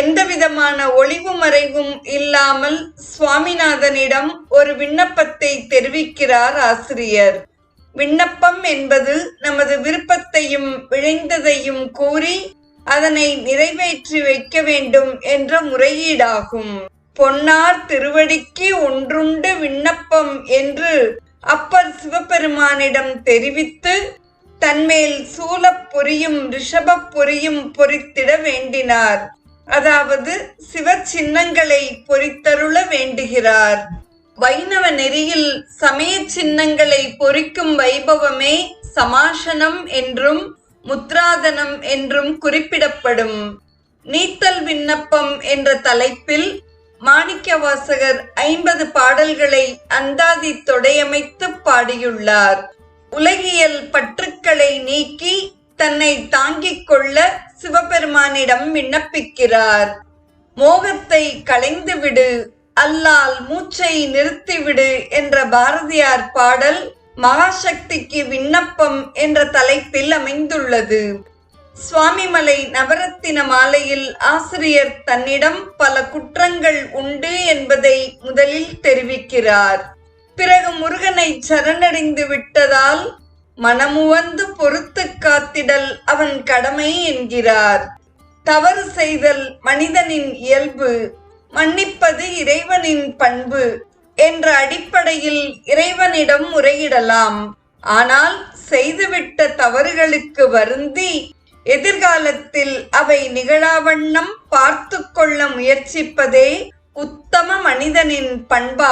எந்தவிதமான ஒளிவு மறைவும் இல்லாமல் சுவாமிநாதனிடம் ஒரு விண்ணப்பத்தை தெரிவிக்கிறார் ஆசிரியர். விண்ணப்பம் என்பது நமது விருப்பத்தையும் விழைந்ததையும் கூறி அதனை நிறைவேற்றி வைக்க வேண்டும் என்ற முறையீடாகும். பொன்னார் திருவடிக்கு ஒன்றுண்டு விண்ணப்பம் என்று அப்பர் சிவபெருமானிடம் தெரிவித்து தன்மேல் சூலப் பொறியும் ரிஷபப் பொறியும் பொறித்திட வேண்டினார். அதாவது சிவ சின்னங்களை பொறித்தருள வேண்டுகிறார். வைணவ நெறியில் சமய சின்னங்களை பொறிக்கும் வைபவமே சமாசனம் என்றும் முத்ராதனம் என்றும் குறிப்பிடப்படும். நீத்தல் விண்ணப்பம் என்ற தலைப்பில் மாணிக்கவாசகர் ஐம்பது பாடல்களை அந்தாதி தொடையமைத்து பாடியுள்ளார். உலகியல் பற்றுக்களை நீக்கி தன்னை தாங்கிக் கொள்ள சிவபெருமானிடம் விண்ணப்பிக்கிறார். மோகத்தை களைந்துவிடு அல்லால் மூச்சை நிறுத்திவிடு என்ற பாரதியார் பாடல் மகாசக்திக்கு விண்ணப்பம் என்ற தலைப்பில் அமைந்துள்ளது. சுவாமிமலை நவரத்தின மாலையில் ஆசிரியர் தன்னிடம் பல குற்றங்கள் உண்டு என்பதை முதலில் தெரிவிக்கிறார். பிறகு முருகனை சரணடைந்து விட்டதால் மனமுவந்து பொறுத்து காத்திடல் அவன் கடமை என்கிறார். தவறு செய்தல் மனிதனின் இயல்பு மன்னிப்பது இறைவனின் பண்பு என்ற அடிப்படையில் இறைவனிடம் முறையிடலாம். ஆனால் செய்துவிட்ட தவறுகளுக்கு வருந்தி எதிர்காலத்தில் அவை நிகழாவண்ணம் பார்த்து கொள்ள முயற்சிப்பதே உத்தம மனிதனின் பண்பா